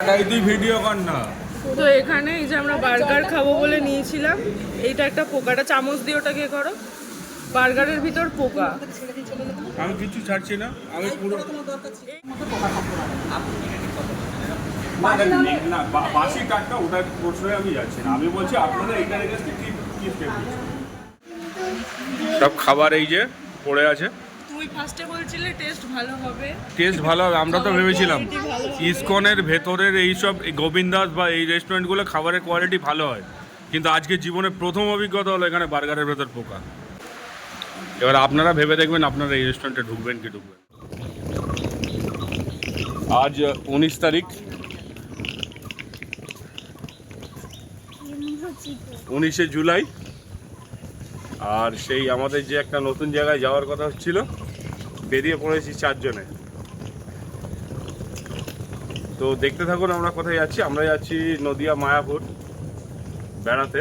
Video কর না। তো এখানে এই যে আমরা বার্গার খাব বলে নিয়েছিলাম এইটা একটা পোকাটা চামচ দিয়ে ওটাকে করো। বার্গারের ভিতর পোকা। আমি কিছু ছাড়ছি না আমি পুরো না, না, নে- না, বা- বাসি কাঠটা ওটার প্রশ্রয়ে আমি যাচ্ছি না। আমি বলছি আপনারা কি কি সব খাবার এই যে পড়ে আছে। তুই ফার্স্টে বলছিলে টেস্ট ভালো হবে। টেস্ট ভালো হবে আমরা তো ভেবেছিলাম। ইসকনের ভেতরের এইসব গোবিন্দাস বা এই রেস্টুরেন্টগুলো খাবারের কোয়ালিটি ভালো হয়। কিন্তু আজকে জীবনে প্রথম অভিজ্ঞতা হলো এখানে বার্গারের ভেতর পোকা। এবার আপনারা ভেবে দেখবেন আপনারা এই রেস্টুরেন্টে ঢুকবেন কি ঢুকবেন আজ উনিশ তারিখ। উনিশে জুলাই। আর সেই আমাদের যে একটা নতুন জায়গায় যাওয়ার কথা হচ্ছিল বেরিয়ে পড়েছি চারজনে। তো দেখতে থাকুন আমরা কোথায় যাচ্ছি। আমরা যাচ্ছি নদিয়া মায়াপুর বেড়াতে।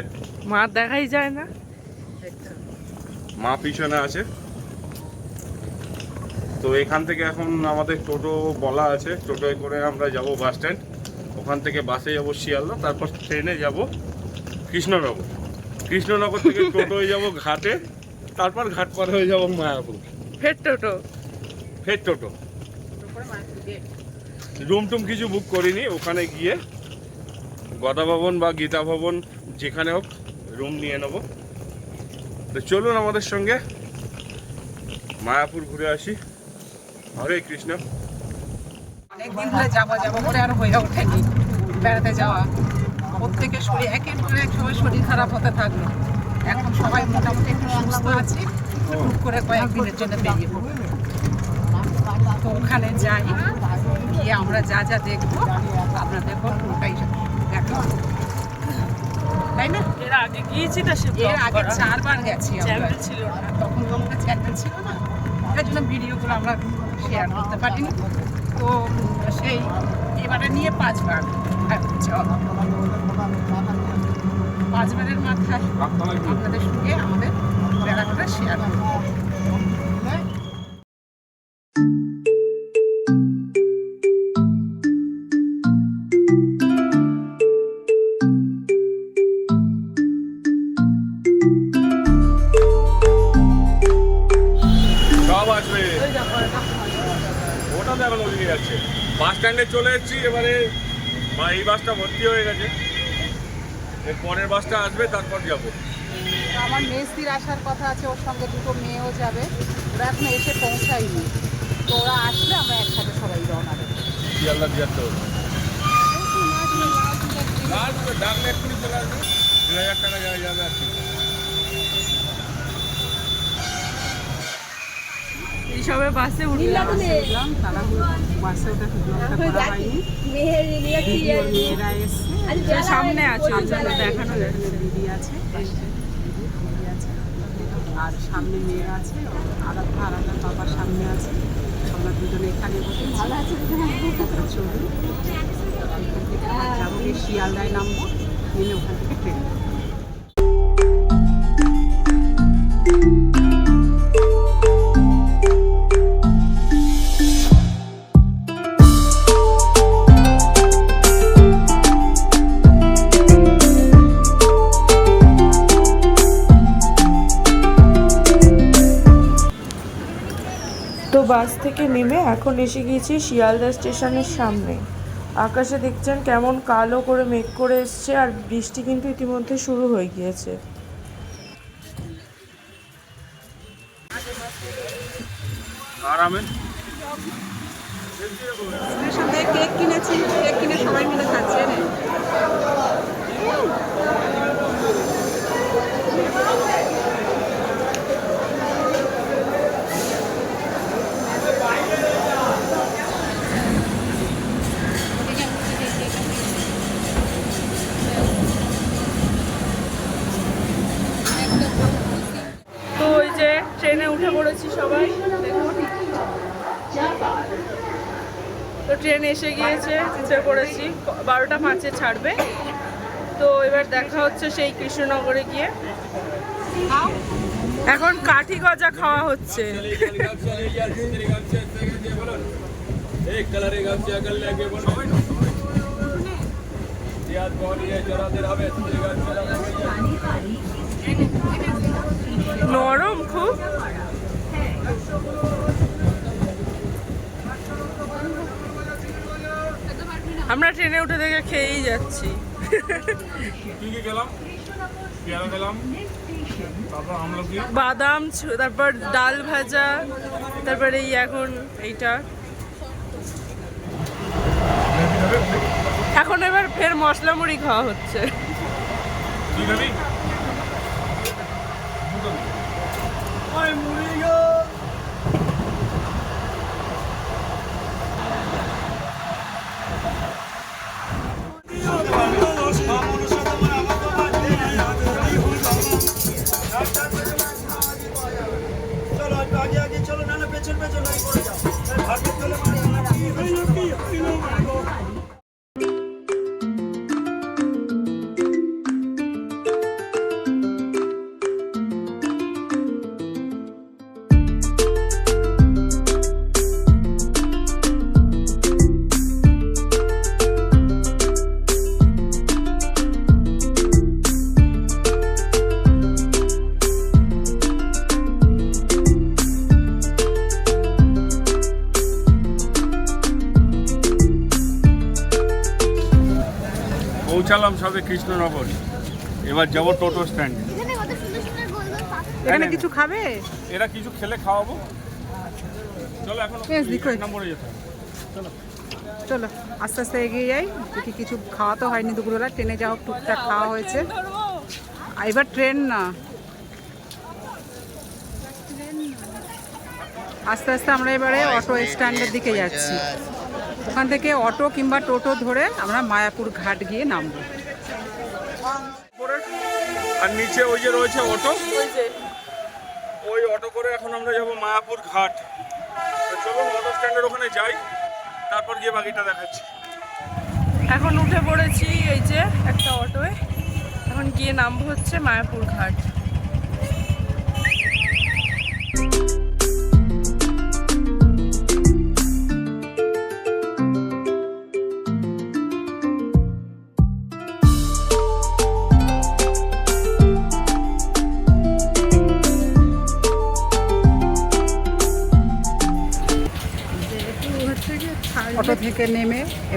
মা দেখাই যায় না? মা পিছনে আছে। তো এখান থেকে এখন আমাদের টোটো বলা আছে। টোটোয় করে আমরা যাব বাস স্ট্যান্ড। ওখান থেকে বাসে যাব শিয়ালদা তারপর ট্রেনে যাব কৃষ্ণনগর। কৃষ্ণনগর থেকে টোটোয় যাব ঘাটে তারপর ঘাট পার হয়ে যাব মায়াপুর। ফের টোটো? ফের টোটো। রুম টুম কিছু বুক করিনি, ওখানে গিয়ে গদা ভবন বা গীতা ভবন যেখানে হোক রুম নিয়ে নেব। তো চলুন আমাদের সঙ্গে মায়াপুর ঘুরে আসি। হরে কৃষ্ণ। অনেকদিন ধরে যাব যাব করে আর হয়ে ওঠেনি। বেড়াতে যাওয়া। প্রত্যেকের শরীর একের পর এক সময় শরীর খারাপ হতে থাকল। এখন সবাই মোটামুটি একটু সুস্থ আছি। করে কয়েকদিনের জন্য বেরিয়ে পড়ব। ওখানে যাই গিয়ে আমরা যা যা দেখব আপনাদেরকে ওটাই দেখাবো তাই না? এর আগে গিয়েছি তা সে এর আগে চারবার গেছি চ্যানেল ছিল না। তখন তো আমাদের চ্যানেল ছিল না। তার জন্য ভিডিওগুলো আমরা শেয়ার করতে পারিনি। তো সেই এবারে নিয়ে পাঁচবার। পাঁচবারের মাথায় আপনাদের সঙ্গে আমাদের বেড়াটা শেয়ার করব। স্ট্যান্ডে চলে এসেছি এবারে এই বাসটা ভর্তি হয়ে গেছে। এর পরের বাসটা আসবে তারপর যাব। আমার মেজদির আসার কথা আছে ওর সঙ্গে দুটো মেয়েও যাবে। ওরা এখন এসে পৌঁছায়নি। তো ওরা আসলে আমরা একসাথে সবাই রওনা দেবো। হবে। ডাকলে এক্ষুনি চলে আসবে। দু হাজার টাকা যাওয়া যাবে আর কি। এইসবে বাসে উঠলাম। উঠলাম তারা বাসে ওটা ব্লগটা করা হয়নি। মেয়েরা এসছে। সামনে আছে ওই জন্য দেখানো যাচ্ছে। দিদি আছে আর সামনে মেয়েরা আছে আরাধ্যা আরাধ্যার বাবার সামনে আছে। আমরা দুজনে এখানে চলুন। থেকে আবার যাব গিয়ে শিয়ালদায় নামবো নেমে ওখান থেকে ট্রেন থেকে নেমে এখন এসে গিয়েছি শিয়ালদা স্টেশনের সামনে। আকাশে দেখছেন কেমন কালো করে মেঘ করে এসছে আর বৃষ্টি কিন্তু ইতিমধ্যে শুরু হয়ে গিয়েছে। কেক কিনেছি কেক কিনে সবাই মিলে খাচ্ছে রে তো ওই যে ট্রেনে উঠে পড়েছি সবাই দেখুন তো ট্রেন এসে গিয়েছে উঠে পড়েছি, বারোটা পাঁচে ছাড়বে। তো এবার দেখা হচ্ছে সেই কৃষ্ণনগরে গিয়ে। এখন কাঠি গজা খাওয়া হচ্ছে। নরম খুব। আমরা ট্রেনে উঠে দেখে খেয়েই যাচ্ছি। বাদাম ছ- তারপর ডাল ভাজা তারপরে এই এখন এইটা। এখন এবার ফের মশলা মুড়ি খাওয়া হচ্ছে। কি না পৌঁছালাম সবে কৃষ্ণনগর। এবার যাব টোটো স্ট্যান্ড এখানে পাখি এখানে কিছু খাবে? এরা কিছু খেলে খাওয়াবো। চলো এখন বেশ, নম্বরে যেতে হবে। চলো। আস্তে আস্তে এগিয়ে যাই। দেখি কিছু খাওয়া তো হয়নি দুপুরবেলা। ট্রেনে যাওয়া টুকটাক খাওয়া হয়েছে। এবার ট্রেন না। আস্তে আস্তে আমরা এবারে অটো স্ট্যান্ডের দিকে যাচ্ছি। ওখান থেকে অটো কিংবা টোটো ধরে আমরা মায়াপুর ঘাট গিয়ে নামবো। করে আর নিচে ওই যে রয়েছে অটো? ওই যে ওই অটো করে এখন আমরা যাব মায়াপুর ঘাট। চলুন অটো স্ট্যান্ডের ওখানে যাই তারপর গিয়ে বাকিটা দেখাচ্ছি। এখন উঠে পড়েছি এই যে একটা অটোয়। এখন গিয়ে নামবো হচ্ছে মায়াপুর ঘাট।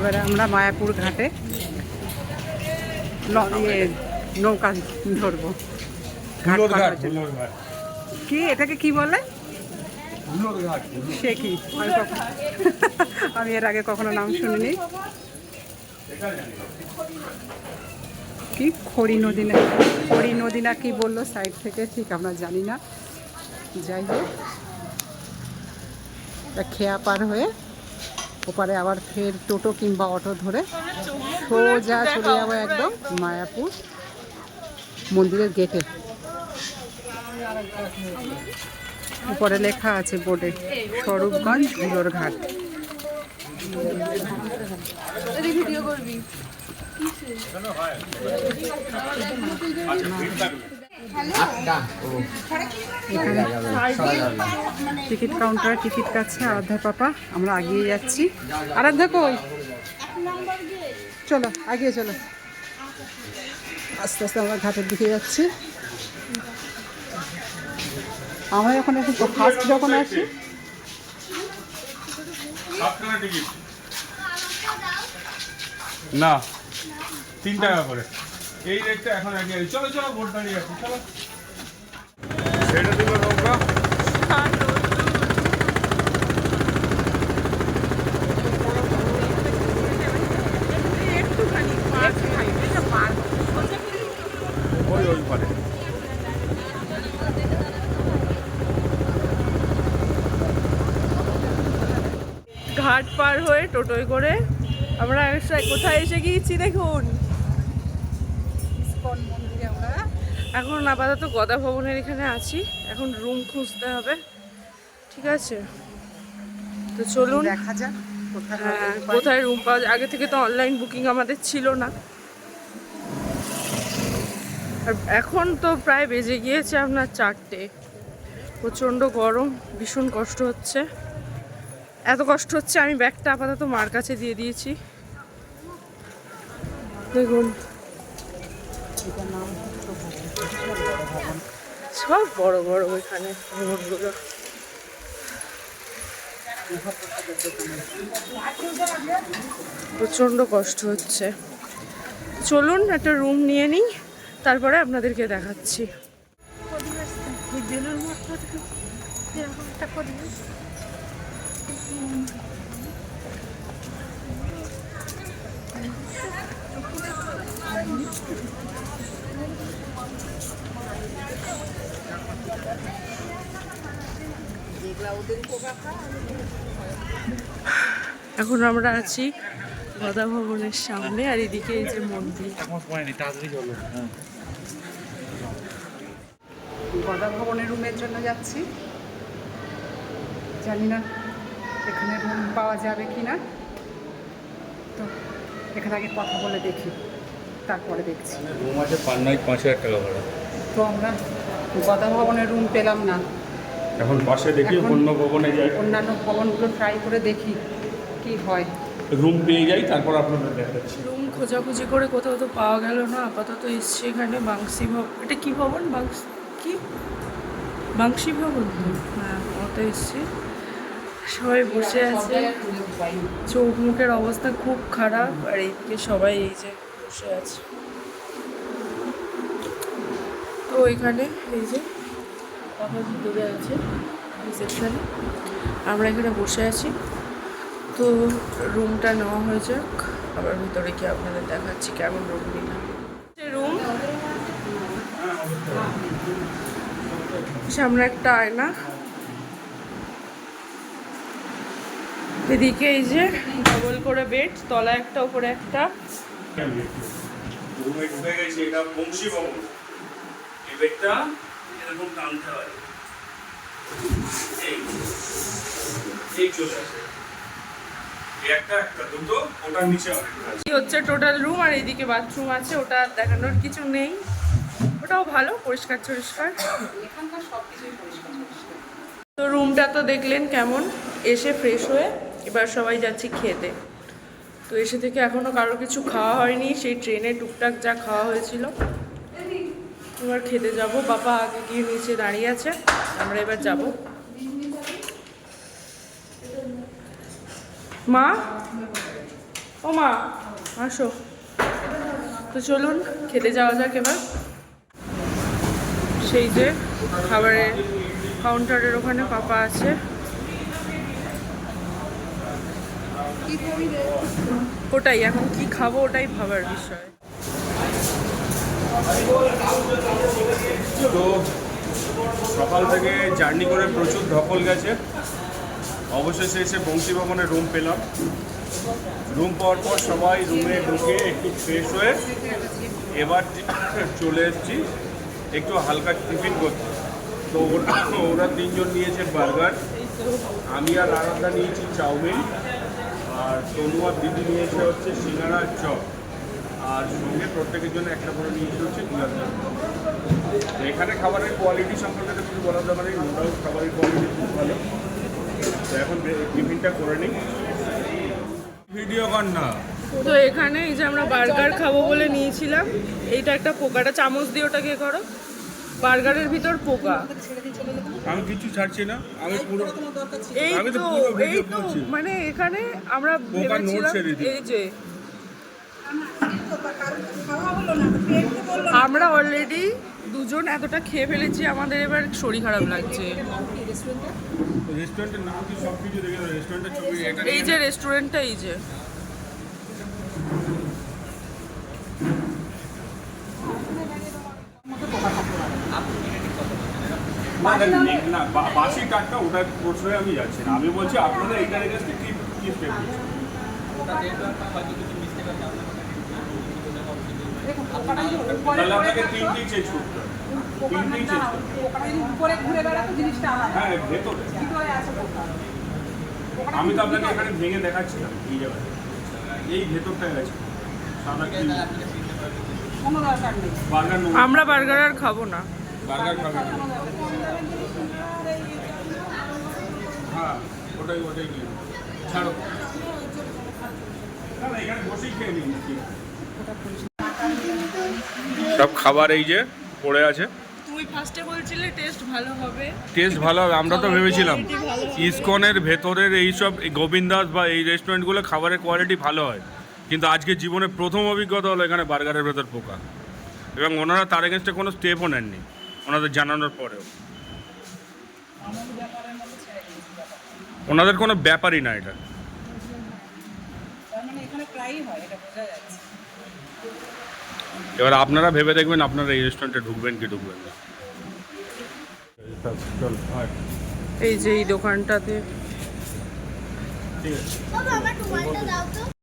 এবারে আমরা মায়াপুর ঘাটে ইয়ে, নৌকা ধরবো। কি? এটাকে কি বলে? সে কি? আমি এর আগে কখনো নাম শুনিনি। কি? খড়ি নদী না খড়ি নদী না কি বলল? সাইড থেকে ঠিক আমরা জানি না। যাই হোক। খেয়া পার হয়ে ওপারে আবার ফের টোটো কিংবা অটো ধরে সোজা চলে যাব একদম মায়াপুর মন্দিরের গেটে উপরে লেখা আছে বোর্ডে, স্বরূপগঞ্জ হুলোর ঘাট। এখানে টিকিট কাউন্টারে টিকিট কাটছে আরাধ্যা পাপা আমরা আগিয়ে যাচ্ছি। আরাধ্যা কই? চলো আগিয়ে চলো। আস্তে আস্তে আমরা ঘাটের দিকে যাচ্ছি। আমরা যখন এখন ফার্স্ট যখন আসি না তিন টাকা করে। এই রেটটা এখন আগে চলো চলো, ভোট দাঁড়িয়ে আছে, চলো। ঘাট পার হয়ে টোটোয় করে আমরা কোথায় এসে গিয়েছি দেখুন ইস্কন মন্দিরে আমরা এখন আপাতত গদা ভবনের এখানে আছি। এখন রুম খুঁজতে হবে। ঠিক আছে? তো চলুন। দেখা যাক কোথায় হ্যাঁ, কোথায় রুম পাওয়া যায়? আগে থেকে তো অনলাইন বুকিং আমাদের ছিল না। আর এখন তো প্রায় বেজে গিয়েছে আপনার চারটে। প্রচণ্ড গরম ভীষণ কষ্ট হচ্ছে। এত কষ্ট হচ্ছে আমি ব্যাগটা আপাতত মার কাছে দিয়ে দিয়েছি। দেখুন। সব বড় বড় ওইখানে ভবনগুলো প্রচণ্ড কষ্ট হচ্ছে। চলুন একটা রুম নিয়ে নিই, তারপরে আপনাদেরকে দেখাচ্ছি। এখন আমরা আছি গদা ভবনের সামনে আর এদিকে এই যে মন্দির। গদা ভবনের রুমের জন্য যাচ্ছি। জানি না এখানে রুম পাওয়া যাবে কি না তো এখানে আগে কথা বলে দেখি তারপরে দেখছি। রুম আছে পার নাইট পাঁচ হাজার টাকা ভাড়া। তো আমরা গদা ভবনের রুম পেলাম না। এখন পাশে দেখি অন্য ভবনে যাই। অন্যান্য ভবনগুলো ট্রাই করে দেখি কি হয়। রুম পেয়ে যাই তারপর আপনাদের দেখাচ্ছি। রুম খোঁজাখুঁজি করে কোথাও তো পাওয়া গেল না আপাতত এসছে এখানে বাংশি ভবন এটা কি ভবন? বাংশ কি? বাংশি ভবন? তো হ্যাঁ ওটা এসছে। সবাই বসে আছে। চোখ মুখের অবস্থা খুব খারাপ আর এইদিকে সবাই এই যে বসে আছে। তো এখানে এই যে ভিতরে আছে রিসেপশনে আমরা এখানে বসে আছি। তো রুমটা নেওয়া হয়ে যাক। আবার ভিতরে কি আপনাদের দেখাচ্ছি কেমন রুম নিলাম রুম সামনে একটা আয়না। এদিকে এই যে ডবল করে বেড তলা একটা, উপরে একটা। এরকম টানতে হয়। এই এই চলে আসে। হচ্ছে টোটাল রুম আর এদিকে বাথরুম আছে ওটা আর দেখানোর কিছু নেই। ওটাও ভালো পরিষ্কার টরিষ্কার এখানকার সব কিছুই পরিষ্কার পরিষ্কার তো রুমটা তো দেখলেন কেমন এসে ফ্রেশ হয়ে এবার সবাই যাচ্ছি খেতে। তো এসে থেকে এখনও কারও কিছু খাওয়া হয়নি সেই ট্রেনে টুকটাক যা খাওয়া হয়েছিল। এবার খেতে যাব। বাবা আগে গিয়ে নিচে দাঁড়িয়ে আছে। আমরা এবার যাব। মা? ও মা আসো। তো চলুন খেতে যাওয়া যাক এবার। সেই যে খাবারের কাউন্টারের ওখানে পাপা আছে। ওটাই এখন কি খাব ওটাই ভাবার বিষয়। তো সকাল থেকে জার্নি করে প্রচুর ধকল গেছে। অবশেষে এসে বংশী ভবনে রুম পেলাম। রুম পাওয়ার পর সবাই রুমে ঢুকে একটু ফ্রেশ হয়ে এবার চলে এসেছি একটু হালকা টিফিন করতে। তো ওরা ওরা তিনজন নিয়েছে বার্গার। আমি আর আরাধা নিয়েছি চাউমিন। আর তনু আর দিদি নিয়েছে হচ্ছে সিঙ্গারা চপ। আর সঙ্গে প্রত্যেকের জন্য একটা করে নিয়েছে হচ্ছে গুলাবজাম তো এখানে খাবারের কোয়ালিটি সম্পর্কে তো কিছু দরকার নেই নো ডাউট খাবারের কোয়ালিটি খুব ভালো। তো এখন টিফিনটা করে নিই। ভিডিও কর না তো এখানে এই যে আমরা বার্গার খাব বলে নিয়েছিলাম এইটা একটা পোকাটা চামচ দিয়ে ওটাকে করো। বার্গারের ভিতর পোকা। আমি কিছু ছাড়ছি না আমি পুরো এই তো তো এই তো মানে এখানে আমরা ভেবেছিলাম এই যে আমরা অলরেডি দুজন এতটা খেয়ে ফেলেছি আমাদের এবার শরীর খারাপ লাগছে। রেস্টুরেন্টের নাম কি? সব কিছু দেখে রেস্টুরেন্টের ছবি এটা এই যে রেস্টুরেন্টটা এই যে। না না, বাসি ওটা প্রশ্রয়ে আমি যাচ্ছি না। আমি বলছি আপনারা কি কি স্টেপ আছে পোকাটা আমি তো আপনাকে ভিতরে। এখানে ভেঙে দেখাচ্ছিলাম এই জায়গায় এই ভেতরটায় গেছে। সাদা আমরা বার্গার আর খাব না। বার্গার হ্যাঁ ওটাই ওটাই ছাড়ো। না এখানে বসেই খেয়ে নিন। কি সব খাবার এই যে পড়ে আছে। তুমি ফার্স্টে বলছিলে টেস্ট ভালো হবে। টেস্ট ভালো হবে আমরা তো ভেবেছিলাম। ইসকনের ভেতরের এই গোবিন্দাস বা এই রেস্টুরেন্টগুলো খাবারের কোয়ালিটি ভালো হয়। কিন্তু আজকে জীবনে প্রথম অভিজ্ঞতা হলো এখানে বার্গারের ভেতর পোকা। এবং ওনারা তার এগেনস্টে কোনো স্টেপও নেননি ওনাদের জানানোর পরেও। ওনাদের কোনো ব্যাপারই না এটা। মানে প্রায়ই হয় এটা বোঝা যাচ্ছে। এবার আপনারা ভেবে দেখবেন আপনারা এই রেস্টুরেন্টে ঢুকবেন কি ঢুকবেন না। এই যে এই দোকানটাতে।